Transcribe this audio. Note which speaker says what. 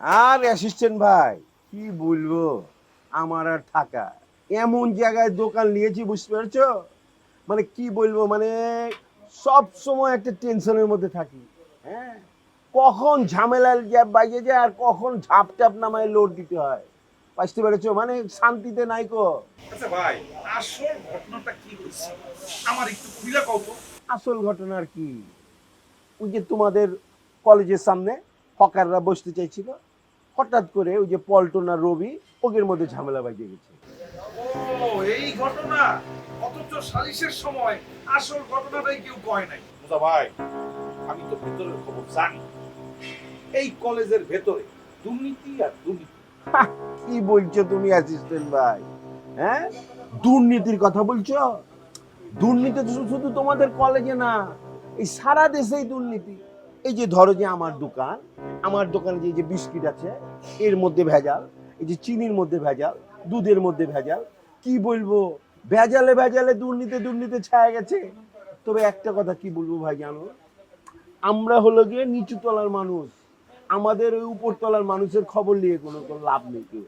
Speaker 1: আর assistant ভাই কি বলব? আমার আর থাকা। এমন জায়গায় দোকান নিয়েছি বুঝতে পারছ? মানে কি বলব মানে সব সময় একটা টেনশনের মধ্যে থাকি। হ্যাঁ? কখন ঝামেলার গ্যাপ বাজে যায় আর কখন ঝাপ টাপ নামায় লোড দিতে হয়। বুঝতে পেরেছ? মানে শান্তিতে নাই কো।
Speaker 2: আচ্ছা ভাই আসল ঘটনাটা কি হয়েছে? আমার একটু খুলে কও তো।
Speaker 1: আসল ঘটনার কি? ওই যে তোমাদের কলেজের সামনে হকাররা বসতে চাইছিল। হঠাৎ করে ওই যে পল্টন আর রবি ওদের মধ্যে ঝামেলা বাজে গেছে।
Speaker 2: এই ঘটনা অথচ সালিশের সময় আসল ঘটনাটাই কেউ কয় নাই। ভাই আমি তো ভেতরের খবর জানি। এই কলেজের ভেতরে দুর্নীতি আর দুর্নীতি।
Speaker 1: কি বলছো তুমি অ্যাসিস্ট্যান্ট ভাই? হ্যাঁ? দুর্নীতির কথা বলছো? দুর্নীতি শুধু তোমাদের কলেজে না এই সারা দেশেই দুর্নীতি। এই যে ধরো যে আমার দোকান, আমার দোকানে যে যে বিস্কিট আছে, এর মধ্যে ভেজাল, এই যে চিনির মধ্যে ভেজাল, দুধের মধ্যে ভেজাল, কি বলব? ভেজালে ভেজালে দুর্নীতি দুর্নীতি ছায়া গেছে। তবে একটা কথা কি বলব ভাই জানো? আমরা হলো গিয়ে নিচু তলার মানুষ। আমাদের ওই উপর তলার মানুষের খবর নিয়ে কোনো কোনো লাভ নেই কেউ।